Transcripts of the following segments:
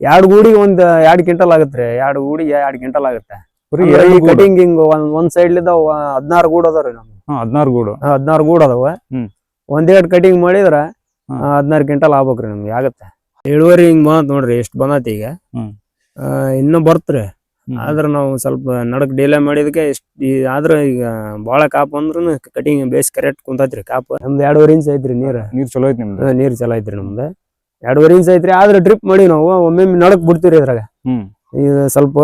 ಎರಡ್ ಗೂಡಿಗೆ ಒಂದ್ ಎರಡ್ ಕ್ವಿಂಟಲ್ ಆಗುತ್ತೆ ಎರಡು ಗೂಡಿಗೆ ಎರಡ್ ಕ್ವಿಂಟಲ್ ಆಗುತ್ತೆ. ಕಟಿಂಗ್ ಹಿಂಗ್ ಒಂದ್ ಒಂದ್ ಸೈಡ್ ಲಿಂದ ಹದಿನಾರು ಗೂಡ್ ಅದಾವ್ರಿ ನಮ್ ಹದಿನಾರು ಗೂಡು. ಹದಿನಾರು ಗೂಡ್ ಅದಾವ. ಒಂದೆರಡು ಕಟಿಂಗ್ ಮಾಡಿದ್ರ. ಹದಿನಾರು ಕ್ವಿಂಟಲ್ ಆಗ್ಬೇಕ್ರಿ ನಮ್ಗೆ ಆಗತ್ತೆ. ಇಳುವರಿ ಹಿಂಗ್ ಬಂತ್ ನೋಡ್ರಿ ಎಷ್ಟ್ ಬಂದತ್ತ ಈಗ. ಇನ್ನೂ ಬರ್ತ್ರಿ. ಆದ್ರ ನಾವು ಸ್ವಲ್ಪ ನಡಕ್ ಡಿಲೇ ಮಾಡಿದಕ್ಕೆ ಇಷ್ಟ ಆದ್ರ ಈಗ ಬಾಳ ಕಾಪ್ ಅಂದ್ರೂ ಕಟಿಂಗ್ ಬೇಸ್ ಕರೆಕ್ಟ್ ಕುಂತೈತ್ರಿ ಕಾಪ್. ನಮ್ದು ಎರಡೂವರೆ ಇಂಚ್ ಐತ್ರಿ ನೀರ್. ನೀರ್ ಚಲೋ ಐತಿ ನಿಮ್ದು. ನೀರ್ ಚಲೋ ಐತ್ರಿ ನಮ್ದು. ಎರಡೂವರೆ ಇಂಚ್ ಐತ್ರಿ ಆದ್ರೆ ಡ್ರಿಪ್ ಮಾಡಿ ನಾವು ಒಮ್ಮೆ ನಡಕ್ ಬಿಡ್ತೀವ್ರಿ ಇದ್ರಾಗ. ಹ್ಮ್. ಈಗ ಸ್ವಲ್ಪ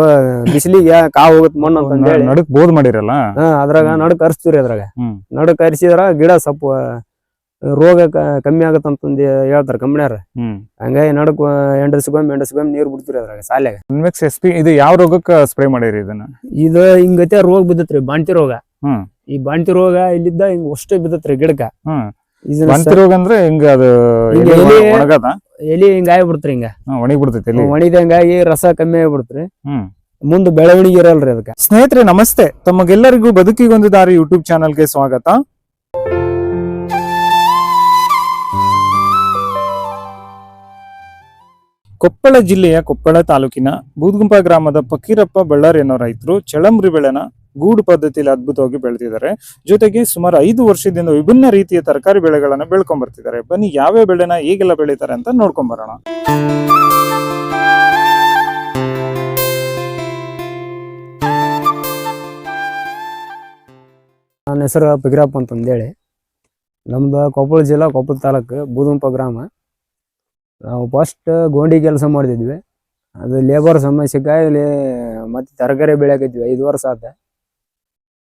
ಬಿಸಿಲಿಗೆ ಕಾ ಹೋಗುತ್ತೆ ಮಣ್ಣು ಅಂತ ಹೇಳಿ. ನಡಕ್ ಬೋದ್ ಮಾಡಿರಲ್ಲ? ಹಾ ಅದ್ರಾಗ. ನಡಕ್ ಹರಿಸ್ತೀವ್ರಿ ಅದ್ರಾಗ. ನಡಕ್ ಹರಿಸಿದ್ರ ಗಿಡ ಸ್ವಲ್ಪ ರೋಗ ಕಮ್ಮಿ ಆಗತ್ತಂತಂದು ಹೇಳ್ತಾರ ಕಂಪ್ನ್ಯಾರ ಹ್ಮ್. ಹಂಗಾಗಿ ನಡಕ್ ಎಂಡಸ್ಕೊಮ್ಮೆ ಎಂಡಸ್ಕೊಮ್ಮೆ ನೀರ್ ಬಿಡ್ತೀರಿ ಅದ್ರಾಗ ಸಾಲ್ಯಾಗ. ಇನ್ವೆಕ್ಸ್ ಎಸ್ ಪಿ ಇದು ಯಾವ ರೋಗಕ್ಕೆ ಸ್ಪ್ರೇ ಮಾಡಿರಿ ಇದನ್ನ? ಇದು ಹಿಂಗತೆ ರೋಗ ಬಿದ್ದತ್ರಿ ಬಾಂಟಿ ರೋಗ. ಈ ಬಾಂಟಿ ರೋಗ ಇಲ್ಲಿದ್ದ ಹಿಂಗ್ ಅಷ್ಟೇ ಬಿದ್ದತ್ರಿ ಗಿಡಕ್ಕ. ಬಂತಿ ರೋಗ ಅಂದ್ರೆ ಹಿಂಗ ಅದು ಎಲೆ ಹಿಂಗ ಆಗ್ಬಿಡ್ತ್ರಿ ಹಿಂಗ. ಹಾ, ಒಣಗಿ ಬಿಡ್ತೈತಿ ಎಲೆ ಒಣಿದಂಗಾಗಿ ರಸ ಕಮ್ಮಿ ಆಗ್ಬಿಡ್ತ್ರಿ. ಹ್ಮ್. ಮುಂದ್ ಬೆಳವಣಿಗೆ ಇರಲ್ರಿ ಅದಕ್ಕೆ. ಸ್ನೇಹಿತರೆ ನಮಸ್ತೆ. ತಮಗೆಲ್ಲರಿಗೂ ಬದುಕಿಗೊಂದು ದಾರಿ ಯೂಟ್ಯೂಬ್ ಚಾನಲ್ಗೆ ಸ್ವಾಗತ. ಕೊಪ್ಪಳ ಜಿಲ್ಲೆಯ ಕೊಪ್ಪಳ ತಾಲೂಕಿನ ಬೂದ್ಗುಂಪ ಗ್ರಾಮದ ಫಕೀರಪ್ಪ ಬಳ್ಳಾರಿ ಅನ್ನೋ ರೈತರು ಚಳಂಬ್ರಿ ಬೆಳೆನ ಗೂಡು ಪದ್ಧತಿಯಲ್ಲಿ ಅದ್ಭುತವಾಗಿ ಬೆಳೆದಿದ್ದಾರೆ. ಜೊತೆಗೆ ಸುಮಾರು ಐದು ವರ್ಷದಿಂದ ವಿಭಿನ್ನ ರೀತಿಯ ತರಕಾರಿ ಬೆಳೆಗಳನ್ನ ಬೆಳ್ಕೊಂಡ್ ಬರ್ತಿದ್ದಾರೆ. ಬನ್ನಿ ಯಾವ ಬೆಳೆನ ಹೇಗೆಲ್ಲ ಬೆಳೀತಾರೆ ಅಂತ ನೋಡ್ಕೊಂಡ್ ಬರೋಣ. ನನ್ನ ಹೆಸರು ಪಿಗ್ರಾಪ್ ಅಂತಂದೇಳಿ ನಮ್ದು ಕೊಪ್ಪಳ ಜಿಲ್ಲಾ ಕೊಪ್ಪಳ ತಾಲೂಕು ಬೂದುಂಪ ಗ್ರಾಮ. ನಾವು ಫಸ್ಟ್ ಗೋಂಡಿ ಕೆಲಸ ಮಾಡ್ತಿದ್ವಿ. ಅದು ಲೇಬರ್ ಸಮಸ್ಯೆಗಾಗಿ ಮತ್ತೆ ತರಕಾರಿ ಬೆಳೆಯಾಕಿದ್ವಿ ಐದು ವರ್ಷ ಆತ.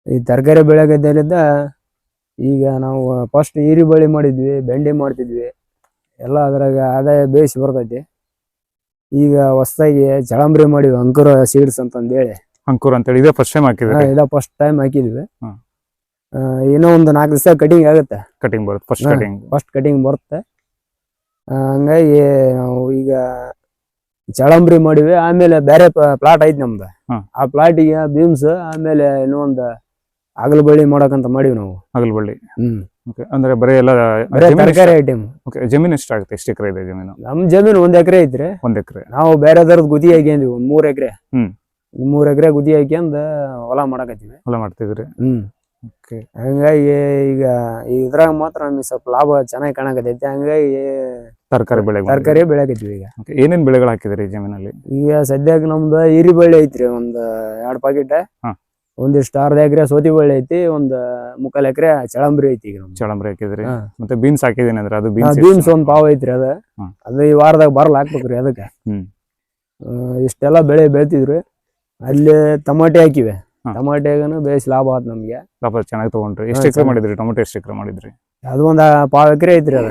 ಈ ತರಕಾರಿ ಬೆಳೆಯಕದ್ದಲ್ಲಿದ್ದ ಈಗ ನಾವು ಫಸ್ಟ್ ಈರಿ ಬಳ್ಳಿ ಮಾಡಿದ್ವಿ ಬೆಂಡೆ ಮಾಡ್ತಿದ್ವಿ. ಎಲ್ಲ ಅದ್ರಾಗ ಆದಾಯ ಬೇಯಿಸಿ ಬರ್ತೈತಿ. ಈಗ ಹೊಸದಾಗಿ ಚಳಂಬ್ರಿ ಮಾಡಿವಿ ಅಂಕುರ ಸೀಡ್ಸ್ ಅಂತಂದೇಳಿ. ಅಂಕುರ್ ಅಂತೇಳಿ ಇದೇ ಫಸ್ಟ್ ಟೈಮ್ ಹಾಕಿದ್ವಿ ಇದ ಫಸ್ಟ್ ಟೈಮ್ ಹಾಕಿದ್ವಿ. ಏನೋ ಆ, ಒಂದು ನಾಲ್ಕು ದಿವಸ ಕಟಿಂಗ್ ಆಗುತ್ತೆ. ಕಟಿಂಗ್ ಬರುತ್ತೆ ಫಸ್ಟ್ ಹಾ. ಕಟಿಂಗ್ ಫಸ್ಟ್ ಕಟಿಂಗ್ ಬರುತ್ತೆ. ಆ, ಹಂಗಾಗಿ ನಾವು ಈಗ ಚಳಂಬ್ರಿ ಮಾಡಿವಿ ಆಮೇಲೆ ಬೇರೆ ಪ್ಲಾಟ್ ಐತಿ ನಮ್ದು. ಆ ಆ ಪ್ಲಾಟಿಗೆ ಬೀಮ್ಸ್ ಆಮೇಲೆ ಇನ್ನೊಂದು ಅಗಲ ಬಳ್ಳಿ ಮಾಡಕಂತ ಮಾಡಿವಿ ನಾವು. ಆಗಲ್ ಬಳ್ಳಿ ಹ್ಮ್. ಅಂದ್ರೆ ಬರೀ ಎಲ್ಲ ಬರೇ ತರಕಾರಿ ಐಟಮ್ ಓಕೆ ಜಮೀನ್ ಎಷ್ಟಾಗುತ್ತೆ ಎಷ್ಟು ಎಕರೆ ಇದೆ ಜಮೀನು? ನಮ್ ಜಮೀನು ಒಂದ್ ಎಕರೆ ಐತ್ರಿ. ಒಂದ್ ಎಕರೆ. ನಾವು ಬೇರೆದವ್ರದ್ ಗುದಿ ಹಾಕ್ಯಂದ್ವಿ ಒಂದ್ ಮೂರ್ ಎಕರೆ. ಹ್ಮ್. ಮೂರ್ ಎಕರೆ ಗುದಿ ಹಾಕ್ಯಂದ ಹೊಲ ಮಾಡಕತ್ತೀವಿ. ಹೊಲ ಮಾಡ್ತಿದ್ರಿ? ಹ್ಮ್. ಓಕೆ ಹಂಗಾಗಿ ಈಗ ಇದ್ರಾಗ ಮಾತ್ರ ನಮಗೆ ಸ್ವಲ್ಪ ಲಾಭ ಚೆನ್ನಾಗಿ ಕಾಣಕತ್ತೈತಿ. ಹಂಗಾಗಿ ತರಕಾರಿ ಬೆಳೆ ತರಕಾರಿ ಬೆಳೆಕತ್ತೀವಿ ಈಗ. ಏನೇನ್ ಬೆಳೆಗಳು ಹಾಕಿದ್ರಿ ಜಮೀನಲ್ಲಿ? ಈಗ ಸದ್ಯಕ್ಕೆ ನಮ್ದು ಈರಿ ಬಳ್ಳಿ ಐತ್ರಿ ಒಂದ್ ಎರಡ್ ಪಾಕೆಟ್. ಒಂದಿಷ್ಟು ಅರ್ಧ ಎಕರೆ ಸೋತಿ ಬಳ್ಳಿ ಐತಿ ಒಂದ್ ಮುಕ್ಕಾಲ್ ಎಕರೆ ಚಳಂಬ್ರಿ ಐತಿ ಈಗ ನಮ್ದು. ಚಳಂಬ್ರಿ ಹಾಕಿದ್ರಿ. ಹಾ. ಮತ್ತೆ ಬೀನ್ಸ್ ಹಾಕಿದೀನಿ ಅಂದ್ರೆ ಅದು ಬೀನ್ಸ್ ಬೀನ್ಸ್ ಒಂದ್ ಪಾವ್ ಐತ್ರಿ ಅದ. ಅದ ಅದು ಈ ವಾರದಾಗ ಬರಲ್ಲ ಹಾಕ್ಬೇಕ್ರಿ ಅದಕ್ಕ. ಹ್ಮ್. ಇಷ್ಟೆಲ್ಲ ಬೆಳೆ ಬೆಳ್ತಿದ್ರು. ಅಲ್ಲಿ ಟಮಾಟೆ ಹಾಕಿವೆ. ಹಾ. ಟಮಾಟೆಗನು ಬೇಸ್ ಲಾಭ ಆತ್ ನಮ್ಗೆ. ಪಾಪ ಚೆನ್ನಾಗಿ ತಗೊಂಡ್ರಿ. ಎಷ್ಟು ಹಾ, ಎಕರೆ ಚೆನ್ನಾಗಿ. ಮಾಡಿದ್ರಿ ಟೊಮೆಟೊ ಎಷ್ಟು ಎಕರೆ ಮಾಡಿದ್ರಿ? ಅದು ಒಂದ್ ಪಾವ್ ಎಕರೆ ಐತ್ರಿ ಅದ.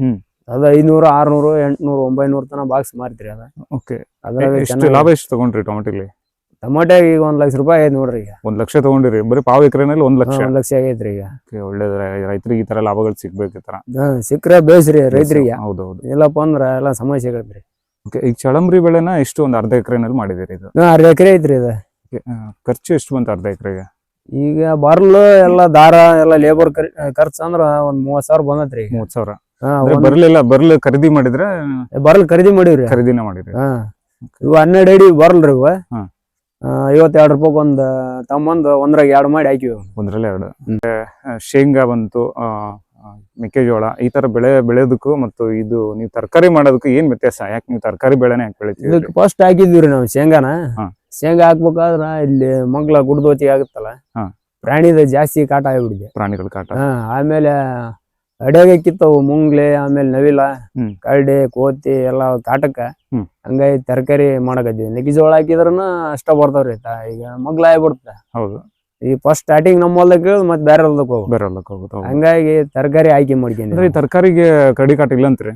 ಹ್ಮ್. ಅದು ಐನೂರು ಆರ್ನೂರು ಎಂಟ್ನೂರು ಒಂಬೈನೂರು ತನ ಬಾಕ್ಸ್ ಮಾರ್ತೀರಿ ಅದ. ಓಕೆ. ಅದ್ರಾಗ ಎಷ್ಟು ಚೆನ್ನಾಗಿ- ಲಾಭ ಎಷ್ಟು ತಗೊಂಡ್ರಿ ಟೊಮೆಟೊಲಿ? ಟಮಾಟೆ ಈಗ ಒಂದ್ ಲಕ್ಷ ರೂಪಾಯಿ ಆಗೈತೆ ನೋಡ್ರಿ ಈಗ. ಒಂದ್ ಲಕ್ಷ ತಗೊಂಡಿರಿ. ಬರೀ ಪಾವ್ ಎಕರೆನಲ್ಲಿ ಒಂದ್ ಲಕ್ಷ. ಒಂದ್ ಲಕ್ಷ ಆಗೈತ್ರಿ ಈಗ. Okay, ಒಳ್ಳೇದು ರೈತರಿಗೆ ಈ ತರ ಲಾಭಗಳು ಸಿಗ್ಬೇಕು ಈ ತರ. ಹಾ, ಸಿಕ್ಕ್ರೆ ಬೇಸ್ರಿ ರೈತರಿಗೆ. ಹೌದೌದು ಇಲ್ಲಪ್ಪ ಅಂದ್ರ ಎಲ್ಲ ಸಮಸ್ಯೆ ಆಗತ್ರಿ. ಓಕೆ ಈಗ ಚಳಂಬ್ರಿ ಬೆಳೆನ ಎಷ್ಟು ಒಂದ್ ಅರ್ಧ ಎಕರೆನಲ್ಲಿ ಮಾಡಿದಿರಿ ಇದು? ಹಾ ಅರ್ಧ ಎಕರೆ ಐತ್ರಿ ಇದು. Okay, ಆ, ಖರ್ಚು ಎಷ್ಟು ಬಂತು ಅರ್ಧ ಎಕರೆಗೆ? ಈಗ ಬರ್ಲು ಎಲ್ಲ ದಾರ ಎಲ್ಲ ಲೇಬರ್ ಖರ್ಚು ಅಂದ್ರ ಒಂದ್ ಮೂವತ್ ಸಾವಿರ ಬಂದತ್ರಿ ಈಗ. ಮೂವತ್ ಸಾವಿರ. ಹಾ, ಅಂದ್ರೆ ಒಂದ್- ಬರ್ಲಿಲ್ಲ ಬರ್ಲ್ ಖರೀದಿ ಮಾಡಿದ್ರೆ ಬರ್ಲ್ ಖರೀದಿ ಮಾಡಿವ್ರಿ. ಖರೀದಿನ ಮಾಡಿದ್ರಿ ಹಾ. ಇವು ಹನ್ನೆರಡು ಅಡಿ ಬರ್ಲ್ರಿ ಇವ. ಹಾ. ಐವತ್ತೆರಡು ರೂಪಾಯಿ ಒಂದ್ ತಮ್ಮಂದ್ ಒಂದ್ರಾಗ ಎರಡು ಮಾಡಿ ಹಾಕಿವಿ. ಒಂದ್ರಲ್ಲಿ ಎರಡು. ಅಂದ್ರೆ, ಶೇಂಗಾ ಬಂತು ಮೆಕ್ಕೆಜೋಳ ಈ ತರ ಬೆಳೆ ಬೆಳೆಯೋದಕ್ಕೂ ಮತ್ತು ಇದು ನೀವು ತರಕಾರಿ ಮಾಡೋದಕ್ಕೂ ಏನ್ ವ್ಯತ್ಯಾಸ? ಯಾಕೆ ನೀವು ತರಕಾರಿ ಬೆಳೆನೇ ಯಾಕೆ ಬೆಳಿತೀವಿ ಫಸ್ಟ್ ಹಾಕಿದ್ವಿ ನಾವು ಶೇಂಗಾನ. ಶೇಂಗಾ ಹಾಕ್ಬೇಕಾದ್ರ ಇಲ್ಲಿ ಮಗ್ಲ ಗುಡ್ದೋತಿ ಆಗುತ್ತಲ್ಲ. ಪ್ರಾಣಿದ ಜಾಸ್ತಿ ಕಾಟ ಆಗ್ಬಿಡಿದೆ ಪ್ರಾಣಿಗಳ ಕಾಟ. ಆಮೇಲೆ ಅಡಿಯಾಗೆ ಕಿತ್ತವು ಮುಂಗ್ಲೆ ಆಮೇಲೆ ನವಿಲ. ಕರಡಿ ಕೋತಿ ಎಲ್ಲ ಕಾಟಕ್ಕ. ಹಂಗಾಗಿ ತರಕಾರಿ ಮಾಡಕತ್ತೀವಿ. ಮೆಕ್ಕೆಜೋಳ ಹಾಕಿದ್ರನ ಅಷ್ಟ ಬರ್ತಾವ್ರಿ ಈಗ ಮಗ್ಲ ಆಗ್ಬಿಡ್ತ. ಹೌದು. ಈ ಫಸ್ಟ್ ಸ್ಟಾರ್ಟಿಂಗ್ ನಮ್ಮ ಹೊಲ್ದಕ್ಕೆ ಇಳಿದು ಮತ್ತೆ ಬೇರೆ ಹೊಲ್ದಕ್ಕೆ ಹೋಗ್ಬೇಕು. ಬೇರೆ ಹೊಲಕ್ಕೆ ಹೋಗುತ್ತೆ ಹಂಗಾಗಿ ತರಕಾರಿ ಆಯ್ಕೆ ಈ ಮಾಡ್ಕೊಂಡ್ವಿ ತರಕಾರಿಗೆ ಕಡಿ ಕಾಟ ಇಲ್ಲ ಅಂತ್ರಿ?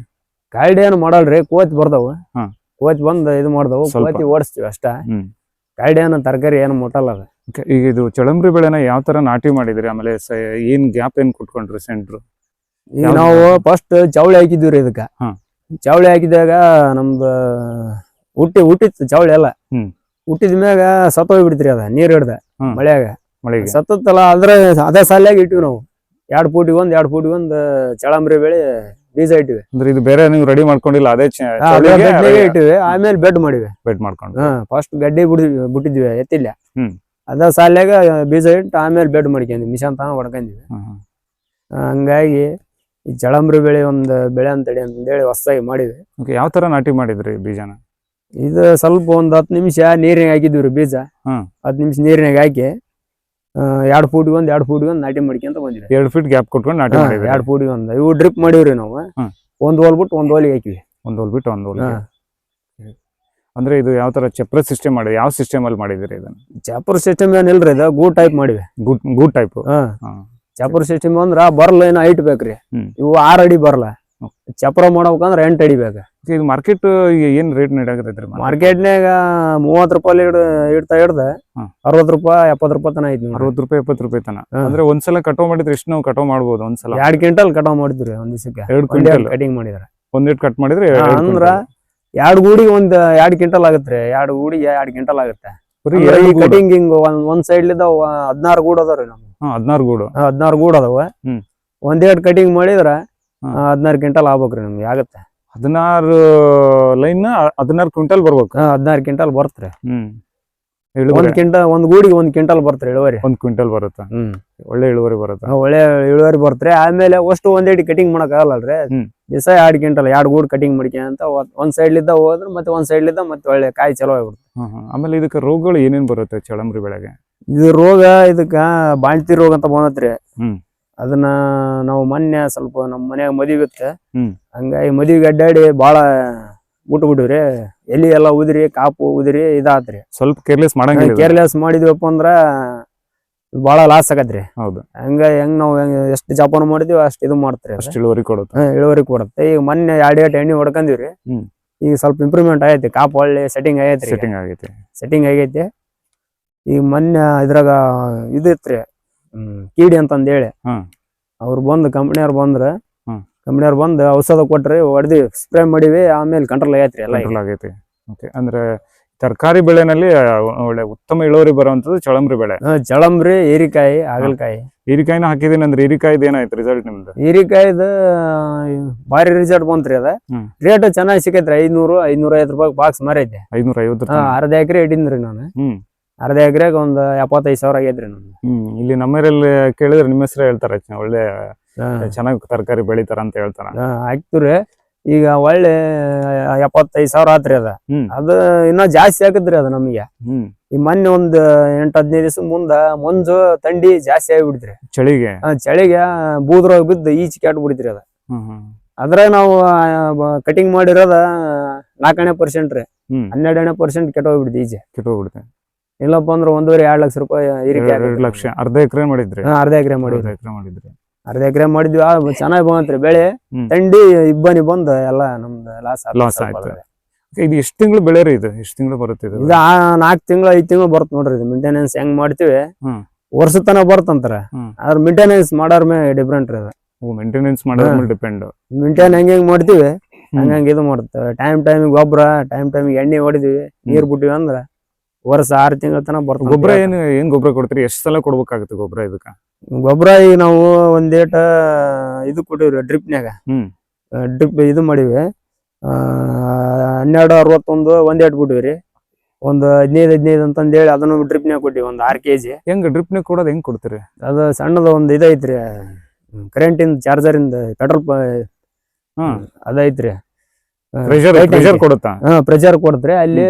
ಕಾಯಿಲೆ ಏನು ಮಾಡಲ್ರಿ ಕೋತಿ ಬರ್ತಾವ. ಕೋತಿ ಬಂದ್ ಇದು ಮಾಡ್ದವು ಕೋತಿ ಓಡಿಸ್ತೀವಿ ಅಷ್ಟ. ಕಾಯಿಲೆ ಏನು ತರಕಾರಿ ಏನು ಮುಟ್ಟಲ್ಲ ಅದು. ಈಗ ಇದು ಚಳಂಬ್ರಿ ಬೆಳೆನ ಯಾವ ತರ ನಾಟಿ ಮಾಡಿದ್ರಿ? ಆಮೇಲೆ ಏನ್ ಗ್ಯಾಪ್ ಏನ್ ಕುಟ್ಕೊಂಡ್ರಿ ಸೆಂಟ್ರು ಈಗ ನಾವು ಫಸ್ಟ್ ಚವಳಿ ಹಾಕಿದ್ವಿ ರೀ ಇದಕ್ಕ. ಚೌಳಿ ಹಾಕಿದಾಗ ನಮ್ದು ಹುಟ್ಟಿ ಹುಟ್ಟಿತ್ತು ಚವಳಿ ಎಲ್ಲ. ಹುಟ್ಟಿದ ಮ್ಯಾಗ ಸತ್ತೋಗ್ಬಿಡ್ತ್ರಿ ಅದ ನೀರ್ ಹಿಡ್ದ ಮಳೆಯಾಗ. ಸತ್ತತ್ತಲ್ಲ ಅದ್ರ ಅದೇ ಸಾಲಿಯಾಗಿ ಇಟ್ಟಿವಿ ನಾವು. ಎರಡ್ ಫೂಟಿಗೆ ಒಂದ್ ಎರಡ್ ಫೂಟಿಗೆ ಒಂದ್ ಚಳಂಬ್ರಿ ಬೆಳೆ ಬೀಜ ಇಟ್ಟಿವಿ. ಅಂದ್ರೆ ಇದು ಬೇರೆ ನೀವು ರೆಡಿ ಮಾಡ್ಕೊಂಡಿಲ್ಲ ಅದೇ ಇಟ್ಟಿವಿ ಆಮೇಲೆ ಬೆಡ್ ಮಾಡಿವಿ. ಬೆಡ್ ಮಾಡ್ಕೊಂಡು. ಹಾ ಫಸ್ಟ್ ಗಡ್ಡೆ ಬಿಡಿದ್ವಿ ಬಿಟ್ಟಿದ್ವಿ ಎತ್ತಿಲ್ಲ. ಅದ ಸಾಲ್ಯಾಗ ಬೀಜ ಇಟ್ಟು ಆಮೇಲೆ ಬೆಡ್ ಮಾಡ್ಕೊಂಡ್ವಿ ಮಿಷನ್ ತನ ಹೊಡ್ಕೊಂಡ್ವಿ ಹಂಗಾಗಿ ಈ ಜಳಂಬ್ರಿ ಬೆಳೆ ಒಂದು ಬೆಳೆ ಅಂತೇಳಿ ಅಂತೇಳಿ ಹೊಸದಾಗಿ ಮಾಡಿವಿ ಓಕೆ ಯಾವ ತರ ನಾಟಿ ಮಾಡಿದ್ರಿ ಬೀಜನ? ಇದು ಸ್ವಲ್ಪ ಒಂದ್ ಹತ್ತು ನಿಮಿಷ ನೀರಿನಾಗ ಹಾಕಿದ್ವಿ ರೀ ಬೀಜ. ಹ್ಮ್. ಹತ್ತು ನಿಮಿಷ ನೀರಿನಾಗ ಹಾಕಿ ಎರಡು ಫೂಟ್ಗೆ ಒಂದ್ ಎರಡು ಫೂಟ್ಗೆ ಒಂದ್ ನಾಟಿ ಮಾಡ್ಕೊಂತ ಬಂದಿದ್ವಿ ಎರಡ್ ಫೀಟ್ ಗ್ಯಾಪ್ ಕೊಟ್ಕೊಂಡು ನಾಟಿ ಮಾಡಿದ್ವಿ ಎರಡು ಫೂಟ್ಗೆ ಒಂದ್. ಇವು ಡ್ರಿಪ್ ಮಾಡಿವ್ರಿ ನಾವು. ಹ್ಮ್. ಒಂದ್ ಹೋಲ್ ಬಿಟ್ಟು ಒಂದ್ ಹೋಲಿಗೆ ಹಾಕಿವಿ. ಒಂದ್ ಹೋಲ್ ಬಿಟ್ಟು ಒಂದ್ ಹೋಲ್ ಹಾ. ಅಂದ್ರೆ ಇದು ಯಾವ ತರ ಚಪ್ರ ಸಿಸ್ಟಮ್ ಮಾಡಿದ್ರಿ ಯಾವ ಸಿಸ್ಟಮ್ ಅಲ್ಲಿ ಮಾಡಿದ್ರಿ ಇದನ್ನ? ಚಾಪರ್ ಸಿಸ್ಟಮ್ ಏನಿಲ್ರಿ ಇದು ಗೂ ಟೈಪ್ ಮಾಡಿವಿ. ಗುಡ್ ಗುಡ್ ಟೈಪ್ ಹಾ. ಚಾಪರ್ ಸಿಸ್ಟಮ್ ಅಂದ್ರ ಬರ್ಲ ಏನೋ ಹೈಟ್ ಬೇಕ್ರಿ? ಇವು ಆರ್ ಅಡಿ ಬರ್ಲ. ಚಪ್ರ ಮಾಡ್ಬೇಕಂದ್ರ ಎಂಟ್ ಅಡಿ ಬೇಕ. ಇದು ಮಾರ್ಕೆಟ್ ಏನ್ ರೇಟ್ ನೀಡಾಕತೈತ್ರಿ ಮಾರ್ಕೆಟ್ನ್ಯಾಗ ಮೂವತ್ ರೂಪಾಯಿ ಇಡ್ತಾ ಹಿಡ್ದ. ಅರವತ್ ರೂಪಾಯಿ ಎಪ್ಪತ್ ರೂಪಾಯಿ ತನ ಐತಿ ಅರವತ್ ರೂಪಾಯಿ ಎಪ್ಪತ್ ರೂಪಾಯಿ ತನ. ಅಂದ್ರೆ ಒಂದ್ಸಲ ಕಟಾವ್ ಮಾಡಿದ್ರೆ ಎಷ್ಟು ನಾವು ಕಟಾವ್ ಮಾಡ್ಬೋದು ಒಂದ್ಸಲ? ಎರಡ್ ಕ್ವಿಂಟಲ್ ಕಟಾವ್ ಮಾಡಿದ್ರಿ ಒಂದ್ ದಿವಸಕ್ಕೆ. ಎರಡ್ ಕ್ವಿಂಟಲ್? ಕಟಿಂಗ್ ಮಾಡಿದ್ರ. ಒಂದಿಟ್ ಕಟ್ ಮಾಡಿದ್ರೆ ಅಂದ್ರ. ಎರಡ್ ಗೂಡಿಗೆ ಒಂದ್ ಎರಡ್ ಕ್ವಿಂಟಲ್ ಆಗುತ್ತೆ ಎರಡ್ ಗೂಡಿಗೆ ಎರಡ್ ಕ್ವಿಂಟಲ್ ಆಗುತ್ತೆ. ಅಂದ್ರೆ ಗೂಡು. ಕಟಿಂಗ್ ಹಿಂಗ್ ಒಂದ್ ಸೈಡ್ ಲಿದ್ದ ಹದಿನಾರು ಗೂಡ್ ಅದಾವ್ರಿ ನಮ್ ಹಾ ಹದಿನಾರು ಗೂಡು. ಹದಿನಾರು ಗೂಡ್ ಅದಾವ. ಒಂದೆರಡು ಕಟಿಂಗ್ ಮಾಡಿದ್ರ. ಹದಿನಾರು ಕ್ವಿಂಟಲ್ ಆಗ್ಬೇಕ್ರಿ ನಮ್ಗೆ ಆಗತ್ತೆ. ಹದಿನಾರು ಲೈನ್ ಹದಿನಾರು ಕ್ವಿಂಟಲ್ ಬರ್ಬೇಕು. ಹದಿನಾರು ಕ್ವಿಂಟಲ್ ಬರ್ತ್ರಿ. ಹ್ಮ್. ಒಂದ್ ಇಳುವರಿ ಕ್ವಿಂಟಲ್ ಒಂದ್ ಗೂಡಿಗೆ ಒಂದ್ ಕ್ವಿಂಟಲ್ ಬರ್ತ್ರಿ ಇಳುವರಿ. ಒಂದ್ ಕ್ವಿಂಟಲ್ ಬರುತ್ತೆ. ಹ್ಮ್. ಒಳ್ಳೆ ಇಳುವರಿ ಬರುತ್ತೆ. ಒಳ್ಳೆ ಇಳುವರಿ ಬರ್ತ್ರಿ. ಆಮೇಲೆ ಅಷ್ಟು ಒಂದೇಟಿ ಕಟಿಂಗ್ ಮಾಡಕ್ ಆಗಲ್ಲರಿ ಹ್ಮ್. ದಿವಸ ಎರಡ್ ಕ್ವಿಂಟಲ್ ಎರಡ್ ಗೂಡ್ ಕಟಿಂಗ್ ಮಾಡ್ಕೊಂತ ಒಂದ್- ಒಂದ್ ಸೈಡ್ ಲಿದ್ದ ಹೋದ್ರೆ ಮತ್ತೆ ಒಂದ್ ಸೈಡ್ ಲಿದ್ದ ಮತ್ತೆ ಒಳ್ಳೆ ಕಾಯಿ ಚಲೋ ಆಗ್ಬಿಡ್ತು ಹ್ಮ್ ಹ್ಮ್. ಆಮೇಲೆ ಇದಕ್ಕೆ ರೋಗಗಳು ಏನೇನ್ ಬರುತ್ತೆ ಚಳಂಬ್ರಿ ಬೆಳೆಗೆ? ಇದು ರೋಗ ಇದಕ್ಕ ಬಾಣ್ತಿ ರೋಗ ಅಂತ ಬಂದತ್ರಿ. ಹ್ಮ್. ಅದನ್ನ ನಾವು ಮೊನ್ನೆ ಸ್ವಲ್ಪ ನಮ್ಮ ಮನ್ಯಾಗ ಮದುವೆ ಇತ್ತು. ಹ್ಮ್. ಹಂಗಾಗಿ ಮದುವೆಗೆ ಅಡ್ಡಾಡಿ ಬಾಳ ಊಟ ಬಿಟ್ಟಿವ್ರಿ. ಎಲ್ಲಿ ಎಲ್ಲಾ ಉದ್ರಿ ಕಾಪು ಉದ್ರಿ ಇದಾತ್ರಿ. ಸ್ವಲ್ಪ ಕೇರ್ಲೆಸ್ ಮಾಡಂಗಿಲ್ಲ ಇದು. ಕೇರ್ಲೆಸ್ ಮಾಡಿದ್ವಪ್ಪ ಅಂದ್ರ ಬಾಳ ಲಾಸ್ ಆಗತ್ರಿ. ಹೌದು. ಹಂಗ ಹೆಂಗ್ ನಾವು ಎಷ್ಟು ಜಪಾನ ಮಾಡಿದ್ವಿ ಅಷ್ಟ್ ಇದು ಮಾಡ್ತ್ರಿ ಅದು. ಅಷ್ಟು ಇಳುವರಿ ಕೊಡುತ್ತೆ. ಹಾ, ಇಳುವರಿ ಕೊಡುತ್ತೆ. ಈಗ ಮೊನ್ನೆ ಎರಡ್ ಏಟ್ ಎಣ್ಣೆ ಹೊಡ್ಕೊಂಡಿವ್ರಿ ಹ್ಮ್. ಈಗ ಸ್ವಲ್ಪ ಇಂಪ್ರೂವ್ಮೆಂಟ್ ಆಗೈತಿ. ಕಾಪು ಒಳ್ಳೆ ಸೆಟ್ಟಿಂಗ್ ಆಗೈತ್ರಿ ಸೆಟ್ಟಿಂಗ್ ಆಗೈತೆ. ಸೆಟ್ಟಿಂಗ್ ಆಗೈತಿ. ಈಗ ಮೊನ್ನೆ ಇದ್ರಾಗ ಇದ್ರಿ ಕೀಡಿ ಅಂತಂದೇಳಿ. ಅವ್ರು ಬಂದು ಕಂಪ್ನಿಯವ್ರು ಬಂದ್ರ ಕಂಪನಿಯವ್ರ ಬಂದು ಔಷಧ ಕೊಟ್ರಿ ಹೊಡೆದಿ ಸ್ಪ್ರೇ ಮಾಡಿವಿ ಆಮೇಲೆ ಕಂಟ್ರೋಲ್ ಆಗೈತ್ರಿ ಎಲ್ಲ ಆಗೈತಿ ಅಂದ್ರೆ ತರಕಾರಿ ಬೆಳೆನಲ್ಲಿ ಒಳ್ಳೆ ಉತ್ತಮ ಇಳುವರಿ ಬರುವಂತದ್ದು ಚಳಂಬ್ರಿ ಬೆಳೆ. ಚಳಂಬ್ರಿ ಹೀರಿಕಾಯಿ ಹಾಗಲಕಾಯಿ. ಹೀರಿಕಾಯಿನ ಹಾಕಿದೀನಿ ಅಂದ್ರೆ ಹೀರಿಕಾಯ್ದು ಏನಾಯ್ತು ರಿಸಲ್ಟ್ ನಿಮ್ದು? ಹೀರಿಕಾಯ್ದ ಭಾರಿ ರಿಸಲ್ಟ್ ಬಂತ್ರಿ ಅದ. ರೇಟ್ ಚೆನ್ನಾಗಿ ಸಿಕ್ಕೈತ್ರಿ ಐದ್ನೂರು ಐದ್ನೂರ ಐವತ್ತು ರೂಪಾಯಿ ಬಾಕ್ಸ್ ಮಾರೈತೆ. ಐದ್ನೂರ ಐವತ್ತು ಅರ್ಧ ಎಕರೆ ಇಟ್ಟಿನ್ರಿ ನಾನು. ಅರ್ಧ ಎಕರೆಗೆ ಒಂದ್ ಎಪ್ಪತ್ತೈದು ಸಾವಿರ ಆಗೈತ್ರಿ ನಮ್ದು. ಹ್ಮ್ ಇಲ್ಲಿ ನಮ್ಮರಲ್ಲಿ ಕೇಳಿದ್ರೆ ನಿಮ್ಮ ಹೆಸರು ಹೇಳ್ತಾರೆ ಚ- ಒಳ್ಳೆ. ಚೆನ್ನಾಗಿ ತರಕಾರಿ ಬೆಳಿತಾರ ಅಂತ ಹೇಳ್ತಾರ. ಹಾ, ಹಾಕ್ತಿವ್ರಿ ಈಗ ಒಳ್ಳೆ ಎಪ್ಪತ್ತೈದು ಸಾವಿರ ಆತ್ರಿ ಅದ. ಹ್ಮ್. ಅದು ಇನ್ನ ಜಾಸ್ತಿ ಹಾಕಿದ್ರಿ ಅದು ನಮಗೆ. ಹ್ಮ್. ಈ ಮೊನ್ನೆ ಒಂದ್ ಎಂಟ್ ಹದಿನೈದು ದಿವಸ ಮುಂದ ಮಂಜು ತಂಡಿ ಜಾಸ್ತಿ ಆಗಿಬಿಡ್ತ್ರಿ ಚಳಿಗೆ? ಆ ಚಳಿಗೆ ಬೂದ್ರೋಗ ಬಿದ್ದು ಈಚೆ ಕೆಟ್ಟ ಬಿಡ್ತ್ರಿ ಅದ. ಹ್ಮ್ ಹ್ಮ್. ಅದ್ರಾಗ ನಾವು ಕಟಿಂಗ್ ಮಾಡಿರೋದ ನಾಲ್ಕನೇ ಪರ್ಸೆಂಟ್ ರೀ. ಹ್ಮ್. ಹನ್ನೆರಡನೇ ಪರ್ಸೆಂಟ್ ಕೆಟ್ಟೋಗ್ಬಿಡ್ತು ಈಜೆ. ಕೆಟ್ಟೋಗ್ಬಿಡುತ್ತೆ. ಇಲ್ಲಪ್ಪ ಅಂದ್ರೆ ಒಂದೂವರೆ ಎರಡ್ ಲಕ್ಷ ರೂಪಾಯಿ ಈ ಎರಡು ಆಗೈತ್ರಿ ಲಕ್ಷ ಅರ್ಧ ಎಕರೆ ಮಾಡಿದ್ರಿ? ಹಾ, ಅರ್ಧ ಎಕರೆ ಮಾಡಿದ್ರೆ ಅರ್ಧ ಎಕರೆ ಮಾಡಿದ್ರಿ. ಅರ್ಧ ಎಕರೆ ಮಾಡಿದ್ವಿ. ಆ, ಚೆನ್ನಾಗಿ ಬಂತ್ರಿ. ಬೆಳೆ ಹ್ಮ್. ತಂಡಿ ಇಬ್ಬನಿ ಬಂದ್ ಎಲ್ಲ ನಮ್ದು ಲಾಸ್ ಲಾಸ್ ಆಯ್ತು. ಇದು ಎಷ್ಟು ತಿಂಗಳು ಬೆಳೆ ರೀ ಇದು? ಎಷ್ಟು ತಿಂಗಳು ಬರುತ್ತೆ ಇದು? ಇದು ನಾಲ್ಕು ತಿಂಗಳು ಐದು ತಿಂಗಳು ಬರುತ್ತೆ ನೋಡ್ರಿ ಇದು. ಮೇಂಟೆನೆನ್ಸ್ ಹೆಂಗ್ ಮಾಡ್ತೀವಿ? ವರ್ಷತನ ವರ್ಷ ತನ ಬರ್ತಂತಾರ ಹ್ಮ್. ಅದ್ರ ಮೇಂಟೆನೆನ್ಸ್ ಮಾಡೋರ್ ಮೇಲೆ ಡಿಫ್ರೆಂಟ್ ರೀ ಅದು. ಮೇಂಟೆನೆನ್ಸ್ ಮಾಡೋದ್ರ ಮೇಲೆ ಡಿಪೆಂಡ್ ಮೇಂಟೈನ್ ಹೆಂಗ್ ಹೆಂಗ್ ಮಾಡ್ತೀವಿ? ಹಂಗಂಗ್ ಇದು ಮಾಡ್ತೇವೆ. ಟೈಮ್ ಟೈಮಿಗೆ ಗೊಬ್ಬರ ಟೈಮ್ ಟೈಮಿಗೆ ಎಣ್ಣೆ ಹೊಡಿದೀವಿ ನೀರ್ ಬಿಟ್ಟಿವಿ ಅಂದ್ರ ವರ್ಷ ಆರು ತಿಂಗಳ ತನಕ ಬರ್ತದೆ ಗೊಬ್ಬರ ಏನು ಏನು ಗೊಬ್ಬರ ಕೊಡ್ತೀರಿ? ಎಷ್ಟು ಸಲ ಕೊಡ್ಬೇಕಾಗುತ್ತೆ ಗೊಬ್ಬರ ಇದಕ್ಕ? ಗೊಬ್ಬರ ಈಗ ನಾವು ಒಂದೇಟ ಇದು ಕೊಟ್ಟಿವ್ರಿ ಡ್ರಿಪ್ನ್ಯಾಗ. ಹ್ಮ್. ಡ್ರಿಪ್ ಇದು ಮಾಡಿವಿ ಆ, ಹನ್ನೆರಡು ಅರವತ್ತೊಂದು ಒಂದ್ ಏಟ್ ಬಿಟ್ಟಿವ್ರಿ. ಒಂದು ಹದಿನೈದು ಹದಿನೈದು ಅಂತಂದೇಳಿ ಅದನ್ನು ಡ್ರಿಪ್ನ್ಯಾಗ ಕೊಟ್ಟಿವಿ ಒಂದು ಆರ್ ಕೆ ಜಿ ಹೆಂಗ್ ಡ್ರಿಪ್ನ ಕೊಡೋದು ಹೆಂಗ್ ಕೊಡ್ತೀರಿ? ಅದು ಸಣ್ಣದ ಒಂದು ಇದೈತ್ರಿ ಕರೆಂಟಿಂದ ಚಾರ್ಜರಿಂದ ಪೆಟ್ರೋಲ್ ಹ್ಮ್ ಅದೈತ್ರಿ. ಪ್ರೆಷರ್ ಪ್ರೆಷರ್ ಕೊಡುತ್ತಾ? ಹಾ ಪ್ರೆಷರ್ ಕೊಡ್ತ್ರಿ ಅಲ್ಲಿ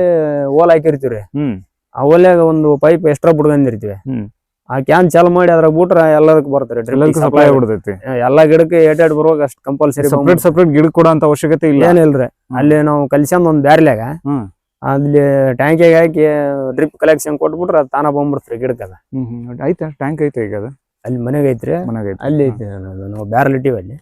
ಓಲ್ ಹಾಕಿರ್ತೀವ್ರಿ. ಹ್ಮ್. ಆ ಓಲ್ಯಾಗ ಒಂದು ಪೈಪ್ ಎಕ್ಸ್ಟ್ರಾ ಬಿಡ್ಕೊಂಡಿರ್ತೀವಿ. ಆ ಕ್ಯಾನ್ ಚಾಲು ಮಾಡಿ ಅದ್ರಾಗ ಬಿಟ್ರ ಎಲ್ಲದಕ್ಕೆ ಬರ್ತಾರೆ ಸಪ್ಲೈ ಆಗ್ಬಿಡ್ತೈತಿ. ಎಲ್ಲಾ ಗಿಡಕ್ಕೆ ಏಟಾಡ್ ಬರುವಾಗ ಅಷ್ಟು ಕಂಪಲ್ಸರಿ ಸಪ್ರೇಟ್ ಸಪ್ರೇಟ್ ಗಿಡ ಕೊಡೋಂತ ಅವಶ್ಯಕತೆ ಇಲ್ಲ. ಏನಿಲ್ರಿ ಅಲ್ಲಿ ನಾವು ಕಲ್ಸ್ಕೊಂಡ್ ಒಂದ್ ಬ್ಯಾರ್ಲ್ಯಾಗ. ಅಲ್ಲಿ ಟ್ಯಾಂಕಿಗೆ ಹಾಕಿ ಡ್ರಿಪ್ ಕಲೆಕ್ಷನ್ ಕೊಟ್ಬಿಟ್ರೆ ಅದು ತಾನ ಬಂದ್ಬಿಡ್ತ್ರಿ ಗಿಡಕ್ಕೆ ಅದ ಆಯ್ತಾ? ಟ್ಯಾಂಕ್ ಐತೆ ಈಗ ಅದು? ಅಲ್ಲಿ ಮನೆಗೆ ಐತ್ರಿ. ಮನೆಗೆ ಐತೆ? ಅಲ್ಲಿ ಐತಿ ನಾವು ಬ್ಯಾರಲ್ ಇಟ್ಟಿವಿ ಅಲ್ಲಿ.